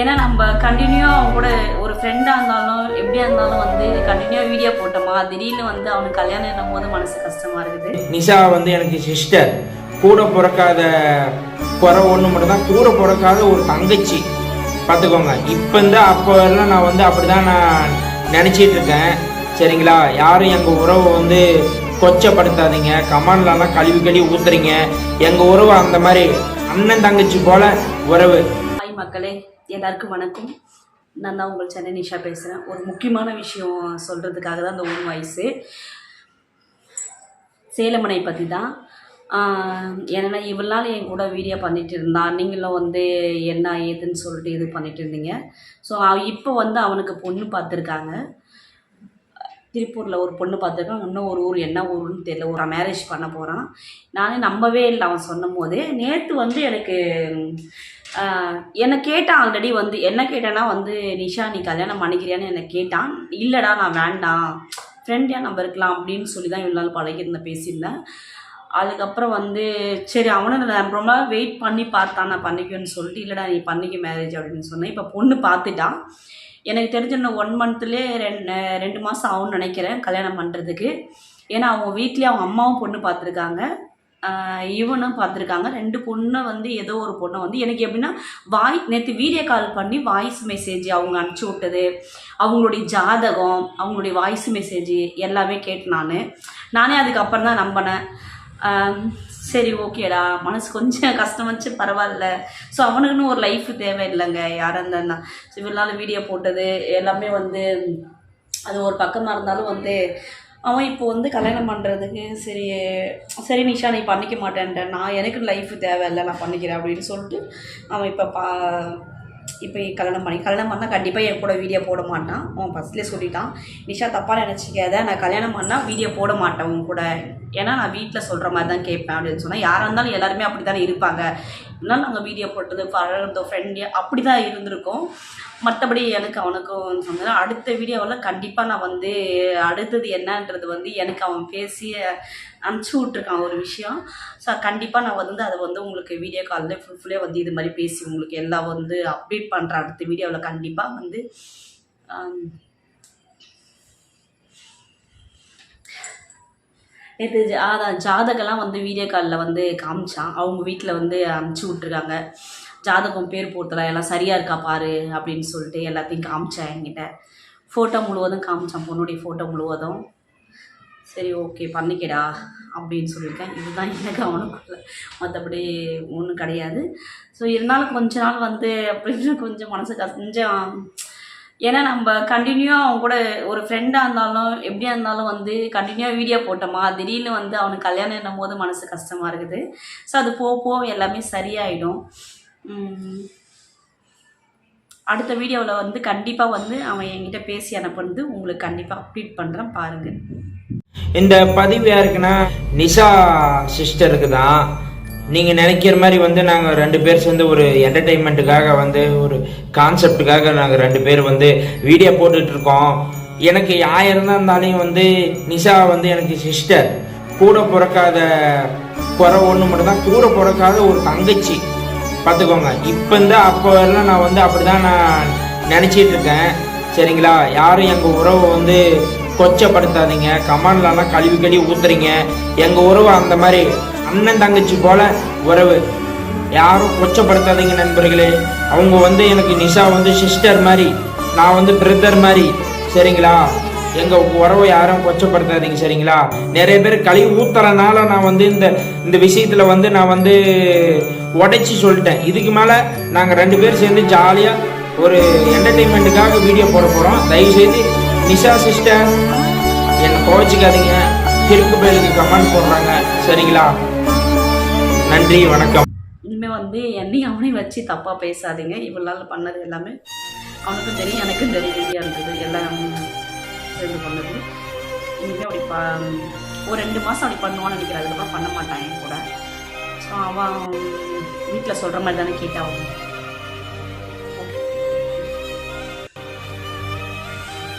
ஏன்னா நம்ம கண்டினியூ அவங்க கூட ஒரு ஃப்ரெண்டாக இருந்தாலும் எப்படியா இருந்தாலும் வந்து கண்டினியூ வீடியோ போட்டோமா? திடீர்னு வந்து அவனுக்கு கல்யாணம் என்னும் போது மனசு கஷ்டமா இருக்குது. நிஷா வந்து எனக்கு சிஸ்டர் கூட பிறக்காத குறை ஒன்று மட்டும் தான் கூட பிறக்காத ஒரு தங்கச்சி. பார்த்துக்கோங்க. இப்போ இந்த அப்போ எல்லாம் நான் வந்து அப்படி தான் நான் நினச்சிட்டு இருக்கேன். சரிங்களா? யாரும் எங்கள் உறவை வந்து கொச்சப்படுத்தாதீங்க. கமான்லலாம் கழுவி கழுவி ஊத்துறீங்க. எங்கள் உறவு அந்த மாதிரி அண்ணன் தங்கச்சி போல உறவு. மக்களே. எல்லாருக்கும் வணக்கம். நான் தான் உங்கள் சென்னை நிஷா பேசுகிறேன் ஒரு முக்கியமான விஷயம் சொல்கிறதுக்காக தான் இந்த ஒரு வயசு சேலமனை பற்றி தான் ஏன்னா இவ்வளோ நாள் என் கூட வீடியோ பண்ணிகிட்டு இருந்தான் நீங்களும் வந்து என்ன ஏதுன்னு சொல்லிட்டு இது பண்ணிகிட்டு இருந்தீங்க. ஸோ இப்போ வந்து அவனுக்கு பொண்ணு பார்த்துருக்காங்க. திருப்பூரில் ஒரு பொண்ணு பார்த்துருக்கான். இன்னும் ஒரு ஊர் என்ன ஊருன்னு தெரியல. ஒரு மேரேஜ் பண்ண போகிறான் நானே நம்பவே இல்லை அவன் சொன்னும் போது நேற்று வந்து எனக்கு என்னை கேட்டான் ஆல்ரெடி வந்து. என்ன கேட்டேன்னா வந்து நிஷா நீ கல்யாணம் பண்ணிக்கிறியான்னு என்னை கேட்டான். இல்லைடா நான் வேண்டாம். ஃப்ரெண்டியாக நம்ம இருக்கலாம் அப்படின்னு சொல்லி தான் இவ்வளோ நாள் பழகிருந்தேன் பேசியிருந்தேன். அதுக்கப்புறம் வந்து சரி அவனும் நான் ரொம்ப நாள் வெயிட் பண்ணி பார்த்தான் நான் பண்ணிக்குவேன்னு சொல்லிட்டு இல்லைடா நீ பண்ணிக்க மேரேஜ் அப்படின்னு சொன்னேன். இப்போ பொண்ணு பார்த்துட்டான் எனக்கு தெரிஞ்ச இன்னும் ஒன் மந்த்லேயே ரெண்டு ரெண்டு மாதம் ஆகும்னு நினைக்கிறேன் கல்யாணம் பண்ணுறதுக்கு ஏன்னா அவங்க வீட்லேயே அவங்க அம்மாவும் பொண்ணு பார்த்துருக்காங்க. இவனும் பார்த்துருக்காங்க. ரெண்டு பொண்ணை வந்து ஏதோ ஒரு பொண்ணை வந்து எனக்கு எப்படின்னா வாய் நேற்று வீடியோ கால் பண்ணி வாய்ஸ் மெசேஜ் அவங்க அனுப்பிச்சி விட்டது. அவங்களுடைய ஜாதகம் அவங்களுடைய வாய்ஸ் மெசேஜ் எல்லாமே கேட்டு நான். நானே அதுக்கப்புறம் தான் நம்பினேன். சரி ஓகேடா மனசு கொஞ்சம் கஷ்டம் வச்சு பரவாயில்ல. ஸோ அவனுக்குன்னு ஒரு லைஃப் தேவையில்லைங்க யாராக இருந்தா ஸோ இவ்வளோ நாள் வீடியோ போட்டது எல்லாமே வந்து அது ஒரு பக்கமாக இருந்தாலும் வந்து அவன் இப்போ வந்து கல்யாணம் பண்ணுறதுக்கு சரி சரி நிஷா நீ பண்ணிக்க மாட்டேன்ட்ட. நான் எனக்கு லைஃப் தேவையில்லை நான் பண்ணிக்கிறேன் அப்படின்னு சொல்லிட்டு அவன் இப்போ பா இப்போ கல்யாணம் பண்ணி கல்யாணம் பண்ணால் கண்டிப்பாக என் கூட வீடியோ போட மாட்டான். அவன் ஃபஸ்ட்லேயே சொல்லிட்டான். நிஷா தப்பாக நினச்சிக்காத. நான் கல்யாணம் பண்ணால் வீடியோ போட மாட்டேன் உன் கூட. ஏன்னா நான் வீட்டில் சொல்கிற மாதிரி தான் கேட்பேன் அப்படின்னு சொன்னால் யாராக இருந்தாலும் எல்லாருமே அப்படி தானே இருப்பாங்க. அப்படின்னா நாங்கள் வீடியோ போட்டது பழகிறதோ ஃப்ரெண்ட் அப்படி தான் இருந்திருக்கோம். மற்றபடி எனக்கு அவனுக்கும் சொன்னேன் அடுத்த வீடியோவில் கண்டிப்பாக நான் வந்து அடுத்தது என்னன்றது வந்து எனக்கு அவன் பேசி அனுப்பிச்சி விட்ருக்கான் ஒரு விஷயம். ஸோ கண்டிப்பாக நான் வந்து அதை வந்து உங்களுக்கு வீடியோ காலில் ஃபுல்ஃபுல்லே வந்து இது மாதிரி பேசி உங்களுக்கு எல்லாம் வந்து அப்டேட் பண்ணுறேன் அடுத்த வீடியோவில் கண்டிப்பாக வந்து. நேற்று அதான் ஜாதகம்லாம் வந்து வீடியோ காலில் வந்து காமிச்சான். அவங்க வீட்டில் வந்து அனுப்பிச்சி விட்ருக்காங்க ஜாதகம் பேர் போட்டலாம் எல்லாம் சரியாக இருக்கா பாரு அப்படின்னு சொல்லிட்டு எல்லாத்தையும் காமிச்சேன் என்கிட்ட. ஃபோட்டோ முழுவதும் காமிச்சான் பொண்ணுடைய ஃபோட்டோ முழுவதும். சரி ஓகே பண்ணிக்கடா அப்படின்னு சொல்லியிருக்கேன். இதுதான் எனக்கு அவனுக்குள்ள மற்றபடி ஒன்றும் கிடையாது. ஸோ இருந்தாலும் கொஞ்ச நாள் வந்து அப்படின்னு கொஞ்சம் மனசு கஷ்ட- கொஞ்சம் ஏன்னா நம்ம கண்டினியூவாக அவங்க கூட ஒரு ஃப்ரெண்டாக இருந்தாலும் எப்படியா இருந்தாலும் வந்து கண்டினியூவாக வீடியோ போட்டோமா திடீர்னு வந்து அவனுக்கு கல்யாணம் என்னும் போது மனசு கஷ்டமாக இருக்குது. ஸோ அது போக போக எல்லாமே சரியாயிடும். அடுத்த வீடியோவில் வந்து கண்டிப்பாக வந்து அவன் என்கிட்ட பேசி அனுப்புனது உங்களுக்கு கண்டிப்பாக அப்டேட் பண்ணுறேன் பாருங்கள் இந்த பதிவு யாருக்குன்னா நிஷா சிஸ்டருக்கு தான். நீங்கள் நினைக்கிற மாதிரி வந்து நாங்கள் ரெண்டு பேர் சேர்ந்து ஒரு என்டர்டெயின்மெண்ட்டுக்காக வந்து ஒரு கான்செப்டுக்காக நாங்கள் ரெண்டு பேர் வந்து வீடியோ போட்டுட்ருக்கோம் எனக்கு ஆயிரம் தான் இருந்தாலையும் வந்து நிஷா வந்து எனக்கு சிஸ்டர் கூட பிறக்காத குறை ஒன்று மட்டும்தான் கூட பிறக்காத ஒரு தங்கச்சி. பார்த்துக்கோங்க. இப்போ இந்த அப்போ எல்லாம் நான் வந்து அப்படி தான் நான் நினச்சிட்டு இருக்கேன். சரிங்களா? யாரும் எங்கள் உறவை வந்து கொச்சப்படுத்தாதீங்க. கமான்லலாம் கழுவி கழுவி ஊத்துறீங்க. எங்கள் உறவை அந்த மாதிரி அண்ணன் தங்கச்சி போல உறவு. யாரும் கொச்சப்படுத்தாதீங்க நண்பர்களே. அவங்க வந்து எனக்கு நிஷா வந்து சிஸ்டர் மாதிரி நான் வந்து பிரதர் மாதிரி. சரிங்களா? எங்கள் உறவை யாரும் கொச்சப்படுத்தாதீங்க சரிங்களா? நிறைய பேர் கழுவி ஊத்துறனால நான் வந்து இந்த இந்த விஷயத்தில் வந்து நான் வந்து உடைச்சி சொல்லிட்டேன். இதுக்கு மேலே நாங்கள் ரெண்டு பேரும் சேர்ந்து ஜாலியாக ஒரு என்டர்டெயின்மெண்ட்டுக்காக வீடியோ போட போகிறோம் தயவுசெய்து நிஷா சிஸ்டர் என்னை கோச்சிக்காதீங்க கிறுக்கு பேருக்கு கமெண்ட் போடுறாங்க. சரிங்களா? நன்றி வணக்கம். இனிமேல் வந்து என்னையும் அவனையும் வச்சு தப்பாக பேசாதீங்க. இவ்வளோ நாள் பண்ணது எல்லாமே அவனுக்கும் தெரியும் எனக்கும் தெரியும் வீடியோ இருந்தது எல்லாம் சேர்ந்து பண்ணது. இனிமேல் அப்படி ப ஒரு ரெண்டு மாதம் அப்படி பண்ணுவான்னு நினைக்கிறேன். அதுக்கப்புறம் பண்ண மாட்டான் என் கூட. ஸோ அவன் வீட்டில் சொல்கிற மாதிரி தானே கேட்டான்